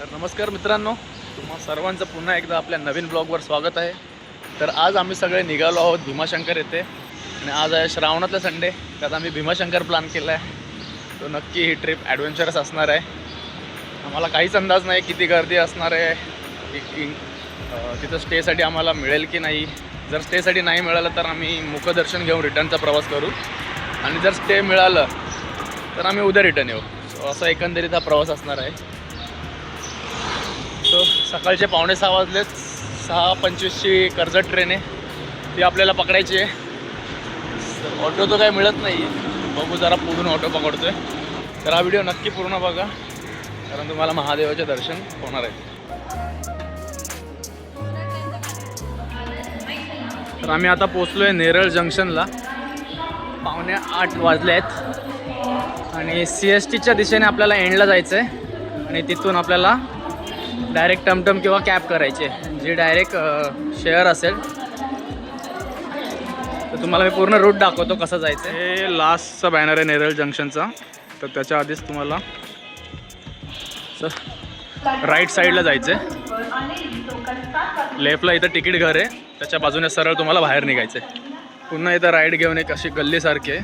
तर नमस्कार मित्रांनो तुम्हा सर्वांचं पुन्हा एकदा आपल्या नवीन ब्लॉगवर स्वागत आहे. तर आज आम्ही सगळे निघालो आहोत भीमाशंकर येथे आणि आज आहे श्रावणातला संडे त्यात आम्ही भीमाशंकर प्लॅन केला आहे. तो नक्की ही ट्रिप ॲडव्हेंचरस असणार आहे. आम्हाला काहीच अंदाज नाही किती गर्दी असणार आहे की- तिथं स्टेसाठी आम्हाला मिळेल की नाही. जर स्टेसाठी नाही मिळालं तर आम्ही मुखदर्शन घेऊन रिटर्नचा प्रवास करू. आणि जर स्टे मिळालं तर आम्ही उद्या रिटर्न येऊ. सो असा एकंदरीत हा प्रवास असणार आहे. सो सकाळचे पावणे सहा वाजलेत. सहा पंचवीसची कर्जत ट्रेन आहे. ती आपल्याला पकडायची आहे. तर ऑटो तर काही मिळत नाही बघू जरा पुढून ऑटो पकडतोय. तर हा व्हिडिओ नक्की पूर्ण बघा. कारण तुम्हाला महादेवाचे दर्शन होणार आहे. तर आम्ही आता पोचलो आहे नेरळ जंक्शनला. पावणे आठ वाजले आहेत आणि सी एस टीच्या दिशेने आपल्याला एंडला जायचं आहे आणि तिथून आपल्याला डायरेक्ट टमटम किंवा कॅब करायचे. जे जी डायरेक्ट शेअर असेल. तर तुम्हाला मी पूर्ण रूट दाखवतो कसं जायचं आहे हे लास्टचा बॅनर आहे नेरळ जंक्शनचा. तर त्याच्या आधीच तुम्हाला राईट साईडला जायचं आहे लेफ्टला इथं तिकीट घर आहे. त्याच्या बाजूने सरळ तुम्हाला बाहेर निघायचं आहे पुन्हा इथं राईड घेऊन एक अशी गल्लीसारखी आहे.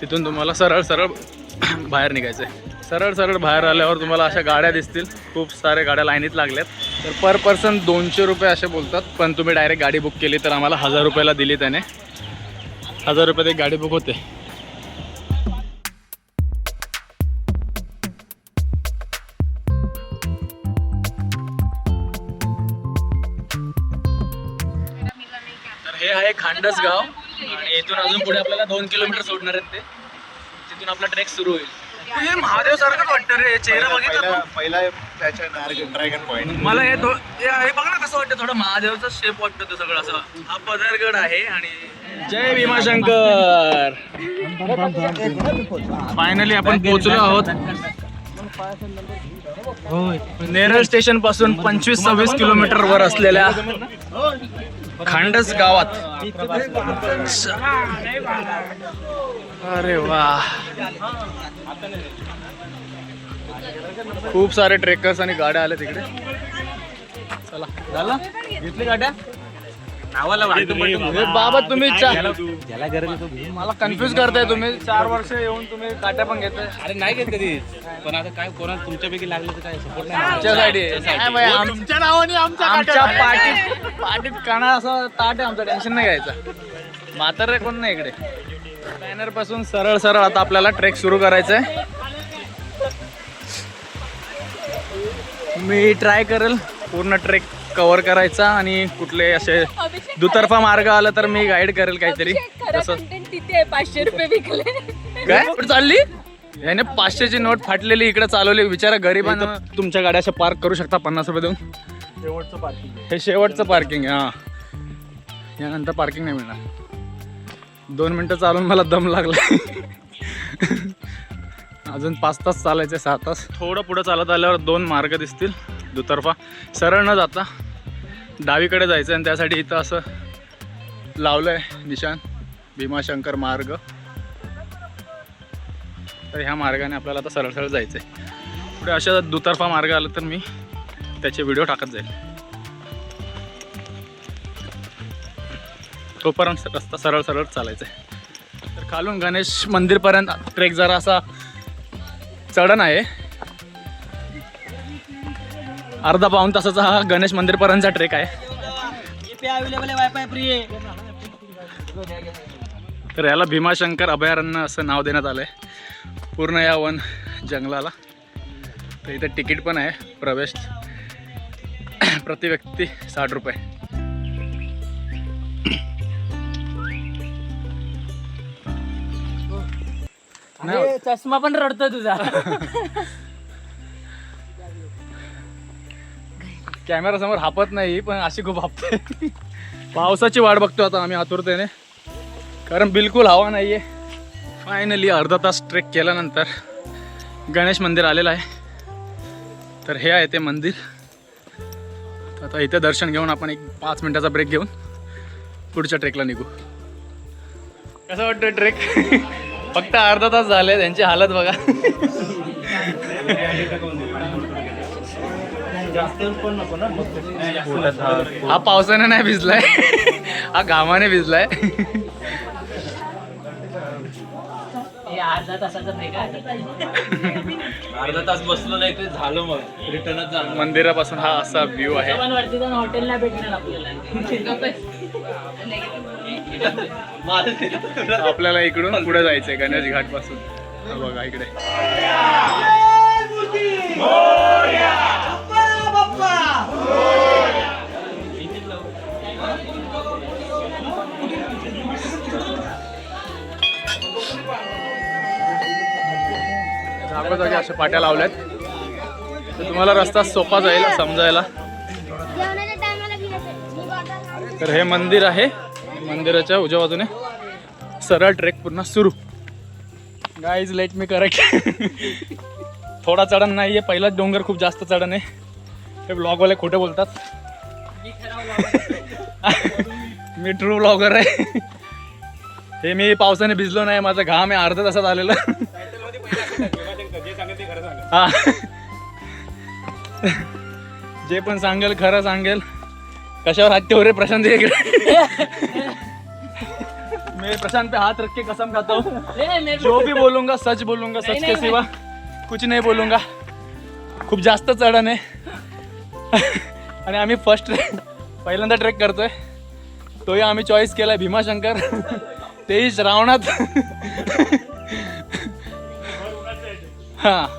तिथून तुम्हाला सरळ सरळ बाहेर निघायचं आहे सरळ सरळ बाहेर आल्यावर तुम्हाला अशा गाड्या दिसतील. खूप साऱ्या गाड्या लाईनीत लागल्यात. तर पर पर्सन दोनशे रुपये असे बोलतात पण तुम्ही डायरेक्ट गाडी बुक केली तर आम्हाला हजार रुपयाला दिली त्याने. हजार रुपयात एक गाडी बुक होते. तर हे आहे खांडस गाव आणि इथून अजून पुढे आपल्याला दोन किलोमीटर सोडणार आहेत ते. तिथून आपला ट्रेक सुरू होईल. हे महादेव सारखंच वाटतं रे. चेहरा बघितला पहिला पहिला त्याच्या ड्रॅगन पॉइंट मला हे थो- हे हे बघ ना कसं वाटतं थोडं महादेवचा शेप वाटतं ते सगळं असं. हा पदरगड आहे आणि जय भीमाशंकर. फायनली आपण पोहोचलो आहोत. नेरळ स्टेशनपासून पंचवीस सव्वीस किलोमीटर वर असलेल्या खांडस गावात. अरे वा. खूप सारे ट्रेकर्स आणि गाड्या आल्या तिकडे. चला. झालं? घेतली गाड्या? नावाला बाबा तुम्ही मला कन्फ्युज करताय तुम्ही. चार वर्ष येऊन तुम्ही काट्या पण घेताय. अरे नाही घेत कधी. पण आता काय कोणाला तुमच्यापैकी लागलं तर काय सपोर्ट नाही आमच्यासाठी. नाही बाई, आम- तुमच्या नावाने आमचा आमच्या पाठीत पाठीत काना असं ताट आहे आमचं. टेन्शन नाही घ्यायचं. म्हातारे कोण नाही इकडे. बॅनरपासून सरळ सरळ आता आपल्याला ट्रेक सुरू करायचा आहे मी ट्राय करेल पूर्ण ट्रेक कव्हर करायचा आणि कुठले असे दुतर्फा मार्ग आला तर मी गाईड करेल काहीतरी. तसं. तिथे आहे, पाचशे रुपये विकले. काय? चालली? याने पाचशेची नोट फाटलेली इकडे चालवली. बिचारा गरीबांना तुमच्या गाड्या अशा पार्क करू शकता पन्नास रुपये देऊन. शेवटचं पार्किंग हे शेवटचं पार्किंग आहे हां. यानंतर पार्किंग नाही मिळणार. दोन मिनटं चालून मला दम लागला अजून पाच तास चालायचे सहा तास. थोडं पुढं चालत आल्यावर दोन मार्ग दिसतील दुतर्फा. सरळ न जाता डावीकडे जायचं आणि त्यासाठी इथं असं लावलं आहे निशान भीमाशंकर मार्ग. तर ह्या मार्गाने आपल्याला आता सरळ सरळ जायचं आहे पुढे अशा दुतर्फा मार्ग आला तर मी त्याचे व्हिडिओ टाकत जाईल. तोपर्यंत रस्ता सरळ सरळ चालायचा आहे. तर खालून गणेश मंदिरपर्यंत ट्रेक जरा असा चढण आहे. अर्धा पाऊन तासाचा हा गणेश मंदिरपर्यंतचा ट्रेक आहे. तर याला भीमाशंकर अभयारण्य असं नाव देण्यात आलं आहे पूर्ण या वन जंगलाला. तर इथं तिकीट पण आहे प्रवेश प्रति व्यक्ती साठ रुपये. नाही चष्मा पण रडतो तुझा. कॅमेरा समोर हापत नाही पण अशी खूप हापते. पावसाची वाट बघतो आता आम्ही आतुरतेने. कारण बिलकुल हवा नाही आहे फायनली अर्धा तास ट्रेक केल्यानंतर गणेश मंदिर आलेलं आहे. तर हे आहे ते मंदिर. आता इथे दर्शन घेऊन आपण एक पाच मिनिटाचा ब्रेक घेऊन पुढच्या ट्रेकला निघू. कसं वाटतं ट्रेक फक्त अर्धा तास झाले त्यांची हालत बघा. हा हा पावसाने नाही भिजलाय. हा घामाने भिजलाय. अर्धा तासाचा ब्रेक अर्धा तास बसलो नाही ते झालं मग. रिटर्नच झालं. मंदिरापासून हा असा व्ह्यू आहे. पण वरती जाऊन हॉटेलला भेटणार आपल्याला. आपल्याला इकडून पुढे जायचंय गणेश घाटपासून बघा इकडे. जागोजागी अशा पाट्या लावल्यात. तर तुम्हाला रस्ता सोपा जाईल समजायला. तर हे मंदिर आहे. मंदिराच्या उजव्या बाजूने सरळ ट्रेक पुन्हा सुरू. गाईज लेट मी करेक्ट थोडा चढण नाही आहे पहिलाच डोंगर खूप जास्त चढण आहे. हे ब्लॉगवाले खोटे बोलतात. मी ट्रू ब्लॉगर आहे. हे मी पावसाने भिजलो नाही. माझा घाम आहे. अर्धा तासात आलेला. हा. जे पण सांगेल खरं सांगेल. कशावर हात ठेव रे प्रशांत इकडे? मैं प्रशांत पे हाथ रख के कसम खाता. हूँ जो भी बोलूंगा सच बोलूंगा सच के सिवा. कुछ नहीं बोलूंगा. खूप जास्त चढण आहे. आणि आम्ही फर्स्ट पहिल्यांदा ट्रेक करतोय. तोही आम्ही चॉईस केलाय भीमाशंकर. तेही श्रावणात हा.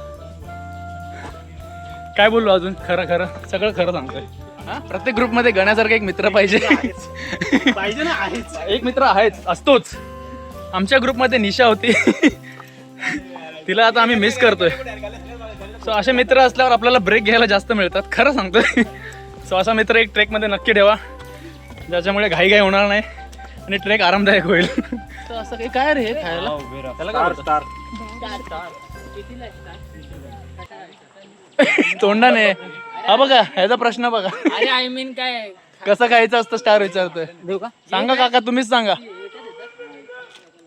काय बोललो अजून? खरं खरं. सगळं खरं सांगतोय. हा? प्रत्येक ग्रुपमध्ये गण्यासारखा एक मित्र पाहिजे. पाहिजे ना आहेच. एक मित्र आहेच असतोच. आमच्या ग्रुपमध्ये निशा होती. तिला आता आम्ही मिस करतोय. सो असे मित्र असल्यावर आपल्याला ब्रेक घ्यायला जास्त मिळतात. खरं सांगतोय. सो असा मित्र एक ट्रेकमध्ये नक्की ठेवा. ज्याच्यामुळे घाई घाई होणार नाही आणि ट्रेक आरामदायक होईल. तर असं काही काय रे हे खायला? त्याला काय? तोंडाने. हा बघा ह्याचा प्रश्न बघा. अरे आय मीन काय? कसं खायचं असतं स्टार विचारतोय. देऊ का? सांगा काका तुम्हीच सांगा.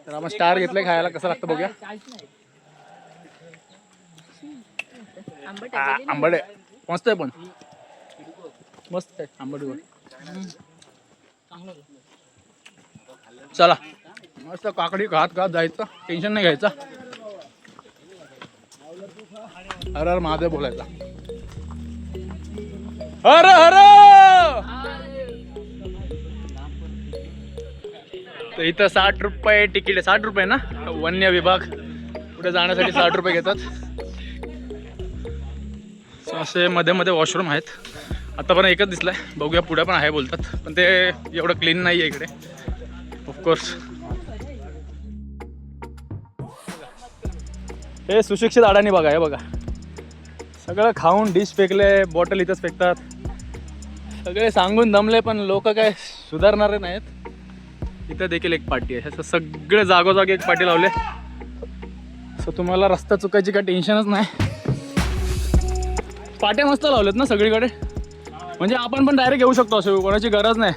तर आपण स्टार घेतलंय खायला कसं लागतं बघूया. आ, आंबट आहे. मस्त आहे पण. मस्त आहे आंबट गोड चला. मस्त काकडी खात खात जायचं. टेन्शन नाही घ्यायचं. हर हर महादेव बोलायचा हर हर! तर इथं साठ रुपये तिकीट आहे. साठ रुपये ना? वन्य विभाग पुढे जाण्यासाठी साठ रुपये घेतात. असे मध्ये मध्ये वॉशरूम आहेत. आतापर्यंत एकच दिसलाय. बघूया पुढे पण आहे बोलतात. पण ते एवढं क्लीन नाही आहे इकडे ऑफकोर्स हे सुशिक्षित अडाणी बघा हे बघा. सगळं खाऊन डिश फेकले बॉटल इथंच फेकतात. सगळे सांगून दमले पण लोक काय सुधारणारे नाहीत. इथं देखील एक पार्टी आहे. असं सगळे जागोजागी एक पार्टी लावले. सो तुम्हाला रस्ता चुकायची काय टेन्शनच नाही. पाट्या मस्त लावलेत ना सगळीकडे. म्हणजे आपण पण डायरेक्ट घेऊ शकतो असं कोणाची गरज नाही.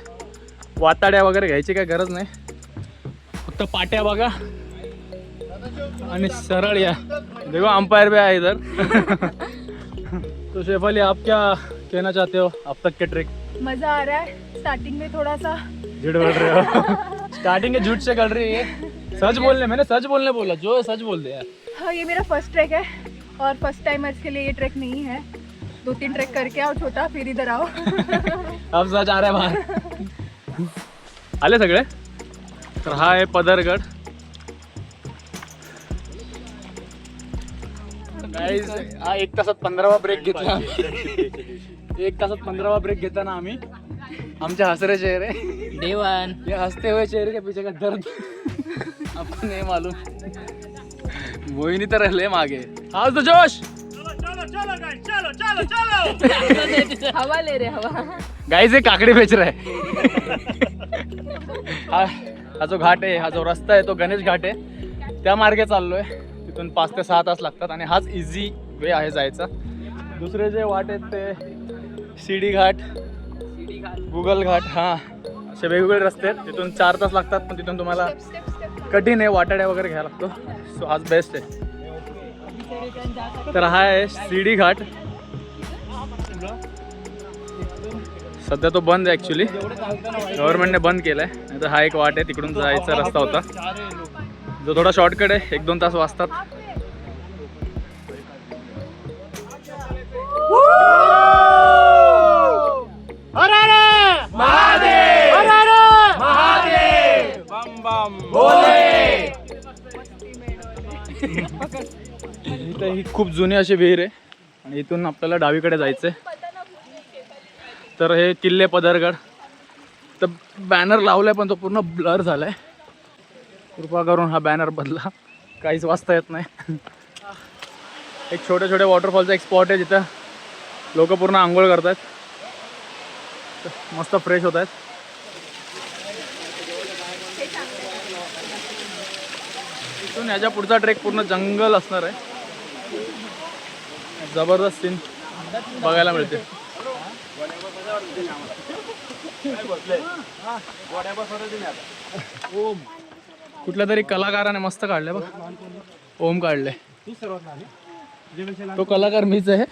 वाताड्या वगैरे घ्यायची काय गरज नाही. फक्त पाट्या बघा. आणि सरळ या. देखो अंपायर भी आहे इधर. तो शेफाली आप क्या कहना चाहते हो अब तक के ट्रिक मज़ा आ रहा है। स्टार्टिंग में थोड़ा सा झूठ बोल रहे हो? स्टार्टिंग झूठ से कर रही है सच बोलने मैंने सच बोलने बोला। जो है सच बोल दे यार। हाँ ये मेरा फ़र्स्ट ट्रैक है। और फ़र्स्ट टाइमर्स के लिए ये ट्रैक नहीं है। दो तीन ट्रैक करके आओ छोटा फिर इधर आओ। अब सच आ रहा है बाहर। आले सगळे? तर हा आहे पदरगड. Guys, हा एक तासात पंधरावा ब्रेक घेतला. एक तासात पंधरावा ब्रेक घेताना आम्ही आमचे हसरे चेहरे. देवान ये हंसते हुए चेहरे के पीछे का दर्द? आपको नहीं मालूम. मोहिनी तर राहिले मागे. हाच तो जोश. हवा ले रहे हवा. गाईज एक काकडी बेच रहा है. हा हा जो घाट आहे हा जो रस्ता आहे तो गणेश घाट आहे. त्या मार्गे चाललोय. तिथून पाच ते सहा तास लागतात आणि हाच इझी वे आहे जायचा. दुसरे जे वाट आहेत ते शिडी घाट गुगल घाट हा. असे वेगवेगळे रस्ते आहेत. तिथून चार तास लागतात पण तिथून तुम्हाला कठीण आहे वाटाड्या वगैरे घ्यायला लागतो. सो हाच बेस्ट आहे. तर हा आहे शिडी घाट. सध्या तो बंद आहे ॲक्च्युली गव्हर्नमेंटने बंद केला आहे तर हा एक वाट आहे तिकडून जायचा रस्ता होता. जो थोडा शॉर्टकट आहे एक दोन तास वाजतात इथं ही खूप जुनी अशी विहीर आहे आणि इथून आपल्याला डावीकडे जायचं आहे तर हे किल्ले पदरगड. तर बॅनर लावलाय पण तो पूर्ण ब्लर झालाय. कृपा करून हा बॅनर बदला. काहीच वाचता येत नाही. एक छोट्या छोट्या वॉटरफॉलचा एक स्पॉट आहे जिथं लोक पूर्ण आंघोळ करतात मस्त फ्रेश होत आहेत इथून ह्याच्या पुढचा ट्रेक पूर्ण जंगल असणार आहे. जबरदस्त सीन बघायला मिळते. ओम कुठल्या तरी कलाकाराने मस्त काढले बघ. ओम काढले तो कलाकार मीच आहे.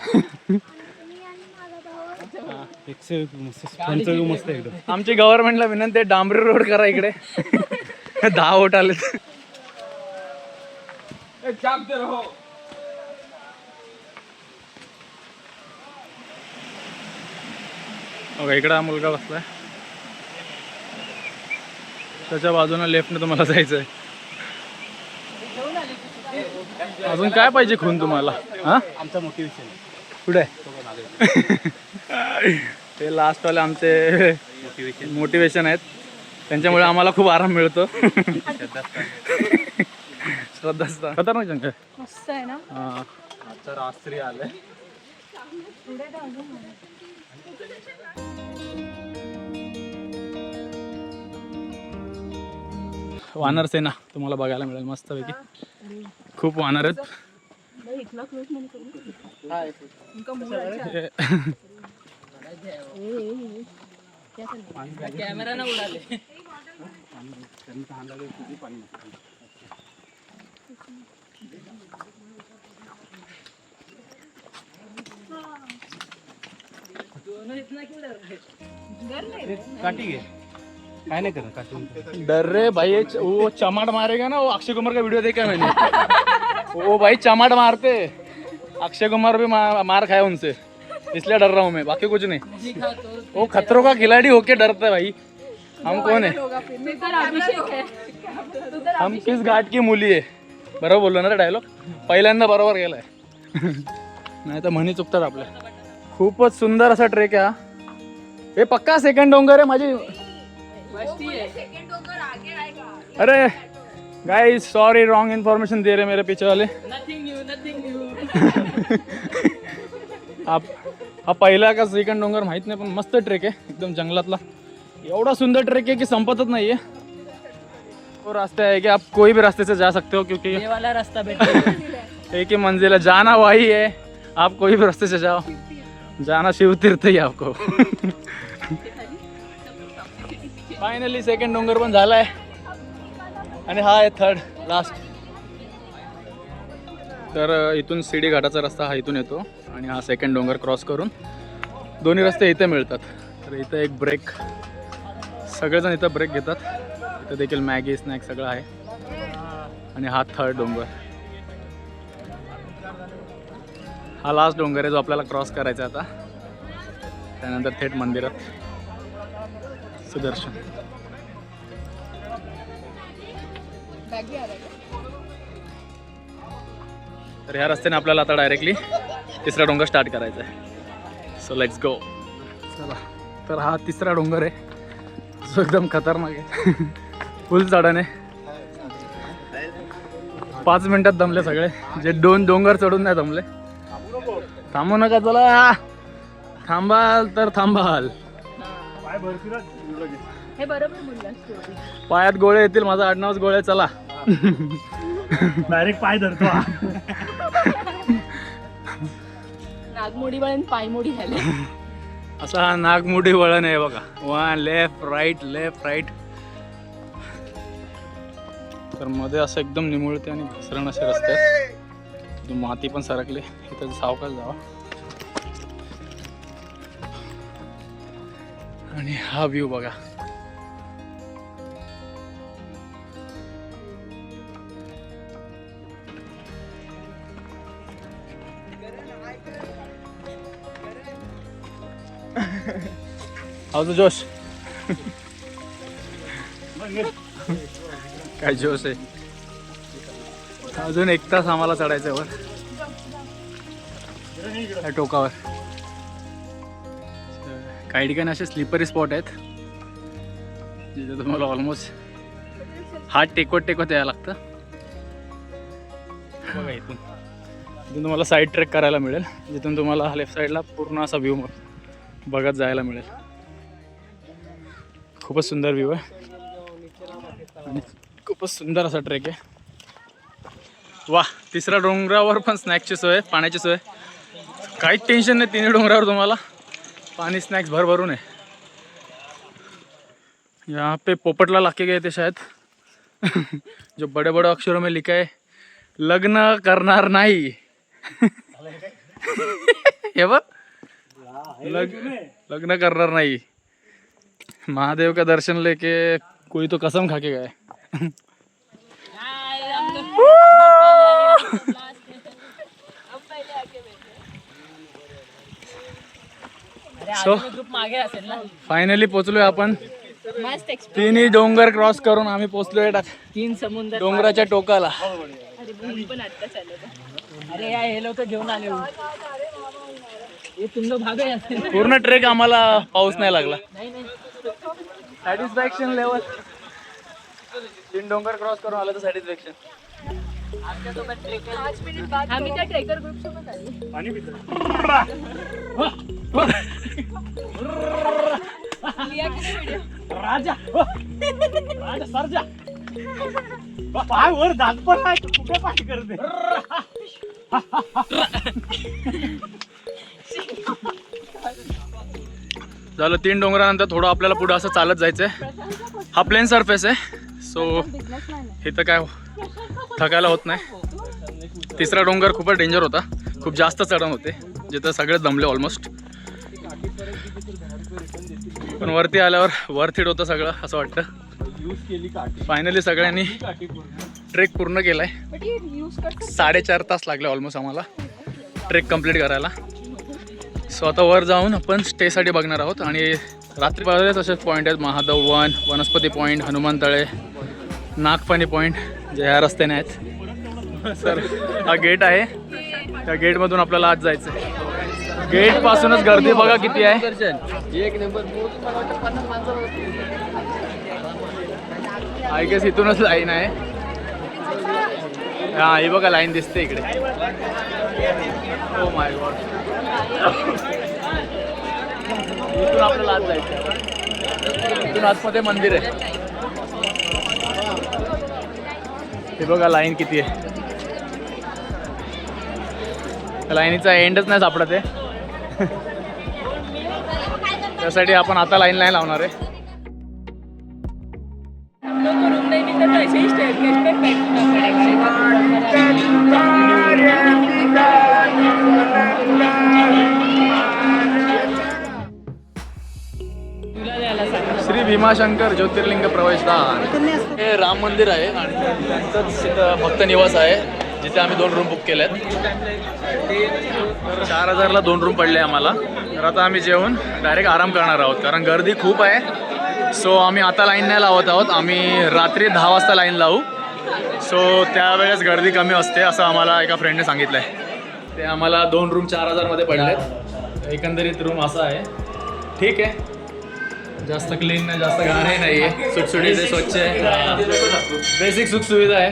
मस्त आमची गव्हर्नमेंटला विनंती आहे डांबरी रोड करा इकडे. दहा वोट आले ओके इकडे हा मुलगा बसलाय. त्याच्या बाजूने लेफ्टने तुम्हाला जायचं आहे अजून काय पाहिजे खून तुम्हाला? हा? आमचा मोटिवेशन कुठे? ते लास्टवाले आमचे मोटिवेशन आहेत. त्यांच्यामुळे आम्हाला खूप आराम मिळतो. श्रद्धास्थान. खतरनाक मस्त आहे ना? हा. आलंय. वानर सेना तुम्हाला बघायला मिळेल मस्तपैकी. खूप वानर आहेत. कॅमेरा ना उडाले काठी घे. काय नाही करत डर रे भाई वो चमाट मारेगा ना वो अक्षय कुमार का वीडियो देखा मैंने। वो भाई चमाट मारते। अक्षय कुमार भी मार, मार खाया उनसे। इसलिए डर रहा हूँ मैं बाकी कुछ नहीं। वो खतरों का खिलाड़ी होके डरता है भाई। हम कौन है? मी तर अभिषेक आहे तू तर हम किस घाट की मुली आहे बरोबर बोललो ना डायलॉग पहिल्यांदा बरोबर गेलाय। नाही तर म्हणी चुकतात आपल्या। खूपच सुंदर असा ट्रेक आहे हा. हे पक्का सेकंड डोंगर आहे माझी? अरे गाइस सॉरी रॉन्ग इन्फॉर्मेशन दे रहे मेरे पीछे वाले। नथिंग नथिंग न्यू आप हा पहिला का सेकंड डोंगर माहित नाही पण मस्त ट्रेक आहे एकदम जंगलातला। एवढा सुंदर ट्रेक है कि संपतच नहीं है। वो रास्ता है कि आप कोई भी रास्ते से जा सकते हो क्योंकि ये वाला रास्ता बेटर एक ही मंजिल है जाना वही है। आप कोई भी रास्ते से जाओ। जाना शिव तीर्थ ही आपको। फायनली सेकंड डोंगर पण झाला आहे आणि हा आहे थर्ड लास्ट तर इथून शिडी घाटाचा रस्ता हा इथून येतो आणि हा सेकंड डोंगर क्रॉस करून दोन्ही रस्ते इथे मिळतात. तर इथं एक ब्रेक सगळेजण इथं ब्रेक घेतात. इथं देखील मॅगी स्नॅक सगळं आहे. आणि हा थर्ड डोंगर. हा लास्ट डोंगर आहे जो आपल्याला क्रॉस करायचा आहे आता. त्यानंतर थेट मंदिरात. आला का? तर ह्या रस्त्याने आपल्याला आता डायरेक्टली तिसरा डोंगर स्टार्ट करायचा आहे. सो लेट्स गो चला. तर हा तिसरा डोंगर आहे. जो एकदम खतरनाक आहे. फुल चढण आहे. पाच मिनिटात दमले सगळे. जे दोन डोंगर चढून नाही दमले. थांबू नका चला. थांबाल तर थांबाल. हे बरोबर बोललास. पायात गोळे येतील माझा आडनावच गोळे चला. डायरेक्ट पाय धरतो. नागमोडी वळण पायमोडी झाले. असा हा नागमोडी वळण आहे बघा. One left right left right तर मध्ये असं एकदम निमुळते आणि घसरण असे रस्ते माती पण सरकली. इथं सावकाश जावा. आणि हा व्ह्यू बघा. हाऊ जोश. काय जोश आहे? अजून एक तास आम्हाला चढायचं आहे वर टोकावर. काही ठिकाणी असे स्लिपरी स्पॉट आहेत जिथे तुम्हाला ऑलमोस्ट हात टेकवत टेकवत यायला लागतं. बघा इथून. इथून तुम्हाला साईड ट्रेक करायला मिळेल जिथून तुम्हाला लेफ्ट साईडला पूर्ण असा व्ह्यू बघत जायला मिळेल. खूपच सुंदर व्ह्यू आहे. आणि खूपच सुंदर असा ट्रेक आहे. वा तिसऱ्या डोंगरावर पण स्नॅक्सची सोय पाण्याची सोय. काहीच टेन्शन नाही तिन्ही डोंगरावर तुम्हाला पानी स्नैक्स भर भरून है यहाँ पे पोपटला लाके गए थे शायद। जो बड़े बड़े अक्षरों में लिखा है लग्न करणार नाही हे बघ लग लग्न करणार नाही महादेव का दर्शन लेके कोई तो कसम खा के गए सो ग्रुप मागे असेल ना. फायनली पोचलोय आपण. तिन्ही डोंगर क्रॉस करून आम्ही पोचलोय तीन समुद्र डोंगराच्या टोकाला. हे. पूर्ण ट्रेक आम्हाला पाऊस नाही लागला. सॅटिस्फॅक्शन लेवल तीन डोंगर क्रॉस करून आलं तर सॅटिस्फॅक्शन आमच्यासोबत ट्रेकर पाच मिनिट बाद आम्ही त्या ट्रेकर ग्रुप सोबत राजा राजा सरजा. पाय वर दात पण आहे कुठे पाय करते? झालं तीन डोंगरानंतर थोडं आपल्याला पुढं असं चालत जायचं आहे हा प्लेन सरफेस आहे. सो इथं काय थकायला होत नाही. तिसरा डोंगर खूपच डेंजर होता. खूप जास्त चढण होते. जिथं सगळे दमले ऑलमोस्ट पण वरती आल्यावर वर्थ इट होतं सगळं असं वाटतं. फायनली सगळ्यांनी ट्रेक पूर्ण केलाय. साडेचार तास लागले ऑलमोस्ट आम्हाला ट्रेक कंप्लीट करायला. सो आता वर जाऊन आपण स्टेसाठी बघणार आहोत आणि रात्री बघायला तसेच पॉईंट आहेत महादेव वन वनस्पती पॉईंट हनुमान तळे नागपाणी पॉईंट जे ह्या रस्त्याने आहेत. सर हा गेट आहे. त्या गेटमधून आपल्याला आज जायचं आहे गेटपासूनच गर्दी बघा किती आहे. आय गेस इथूनच लाईन आहे. हा ही बघा लाईन दिसते इकडे. हो माय गॉड इथून आपल्याला आत जायचं इथून आतमध्ये मंदिर आहे. हे बघा लाईन किती आहे. लाईनीचा एंडच नाही सापडत आहे. त्यासाठी आपण आता लाईन नाही लावणार आहे. श्री भीमाशंकर ज्योतिर्लिंग प्रवेशदान हे राम मंदिर आहे आणि त्यांचंच भक्त निवास आहे. जिथे आम्ही दोन रूम बुक केले आहेत तर चार हजारला दोन रूम पडले आम्हाला. तर आता आम्ही जेवून डायरेक्ट आराम करणार आहोत. कारण गर्दी खूप आहे. सो आम्ही आता लाईन नाही लावत आहोत. आम्ही रात्री दहा वाजता लाईन लावू. सो त्यावेळेस गर्दी कमी असते असं आम्हाला एका फ्रेंडने सांगितलं आहे ते आम्हाला दोन रूम चार हजारमध्ये पडलेत. एकंदरीत रूम असा आहे. ठीक आहे. जास्त क्लीन नाही जास्त घाणही नाही आहे सुटसुटीत स्वच्छ आहे. बेसिक सुखसुविधा आहे.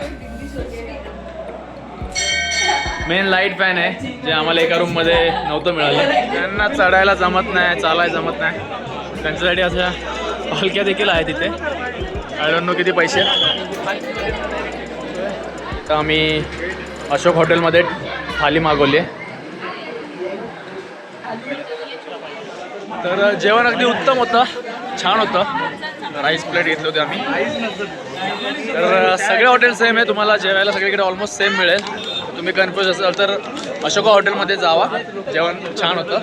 मेन लाइट फॅन आहे जे आम्हाला एका रूममध्ये नव्हतं मिळालं. त्यांना चढायला जमत नाही चालायला जमत नाही. त्यांच्यासाठी अशा हलक्या देखील आहेत तिथे. आय नो किती पैसे? तर आम्ही अशोक हॉटेलमध्ये थाली मागवली आहे. तर जेवण अगदी उत्तम होतं. छान होतं. राईस प्लेट घेतली होती आम्ही. तर सगळे हॉटेल सेम आहे. तुम्हाला जेवायला सगळीकडे ऑलमोस्ट सेम मिळेल. तुम्ही कन्फ्युज असाल तर अशोका हॉटेलमध्ये जावा. जेवण छान होतं.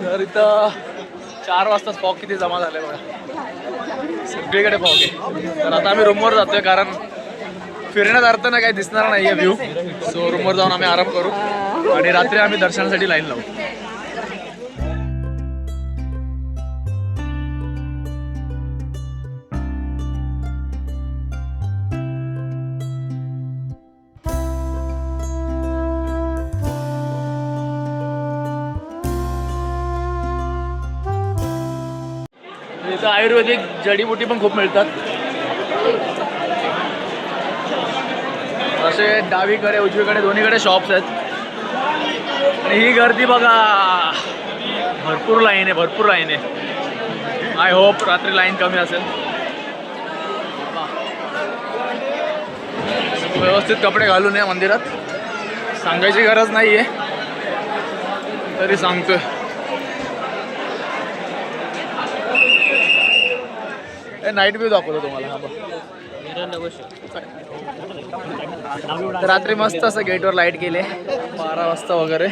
तर इथं चार वाजता फॉग किती जमा झाले बघा. सगळीकडे फॉग आहे. तर आता आम्ही रूमवर जातोय कारण फिरण्यात अर्थ काही दिसणार नाही आहे व्ह्यू सो रूमवर जाऊन आम्ही आराम करू. आणि रात्री आम्ही दर्शनासाठी लाईन लावू. आयुर्वेदिक जडीबुटी पण खूप मिळतात. असे डावीकडे उजवीकडे दोन्हीकडे शॉप्स आहेत. आणि ही गर्दी बघा. भरपूर लाईन आहे भरपूर लाईन आहे. आय होप रात्री लाईन कमी असेल. व्यवस्थित कपडे घालून या मंदिरात. सांगायची गरज नाही आहे तरी सांगतोय. नाईट व्ह्यू दाखवतो तुम्हाला. हा बघ. रात्री मस्त असं गेटवर लाइट केले. बारा वाजता वगैरे.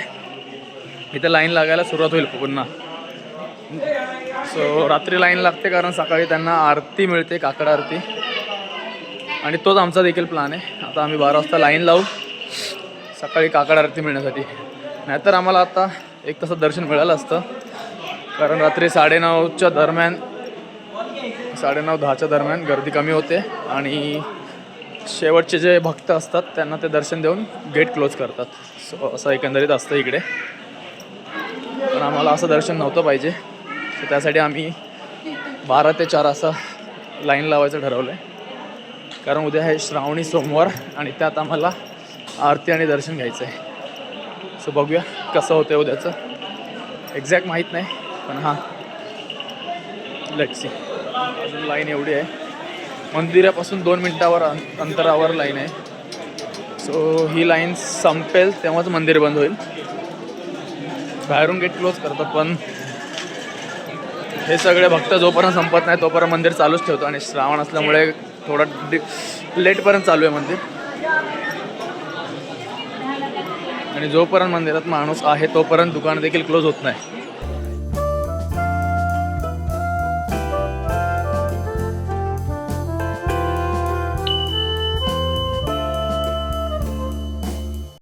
इथे लाईन लागायला सुरुवात होईल पुन्हा. सो रात्री लाईन लागते कारण सकाळी त्यांना आरती मिळते काकड आरती. आणि तोच आमचा देखील प्लॅन आहे. आता आम्ही बारा वाजता लाईन लावू. सकाळी काकड आरती मिळण्यासाठी. नाहीतर आम्हाला आता एक तासात दर्शन मिळालं असतं. कारण रात्री साडेनऊच्या दरम्यान साडेनऊ दहाच्या दरम्यान गर्दी कमी होते आणि शेवटचे जे भक्त असतात त्यांना ते दर्शन देऊन गेट क्लोज करतात. सो असं एकंदरीत असतं इकडे. पण आम्हाला असं दर्शन नव्हतं पाहिजे. सो त्यासाठी आम्ही बारा ते चार असं लाईन लावायचं ठरवलं आहे कारण उद्या आहे श्रावणी सोमवार आणि त्यात आम्हाला आरती आणि दर्शन घ्यायचं आहे सो बघूया कसं होतं उद्याचं. एक्झॅक्ट माहीत नाही पण हां. लेट्स सी अजून लाईन एवढी आहे. मंदिरापासून दोन मिनटावर अंतरावर लाईन आहे. सो ही लाईन संपेल तेव्हाच मंदिर बंद होईल. बाहेरून गेट क्लोज करतात पण हे सगळे भक्त जोपर्यंत संपत नाही तोपर्यंत मंदिर चालूच ठेवतो. आणि श्रावण असल्यामुळे थोडं डि लेटपर्यंत चालू आहे मंदिर. आणि जोपर्यंत मंदिरात माणूस आहे तोपर्यंत दुकान देखील क्लोज होत नाही.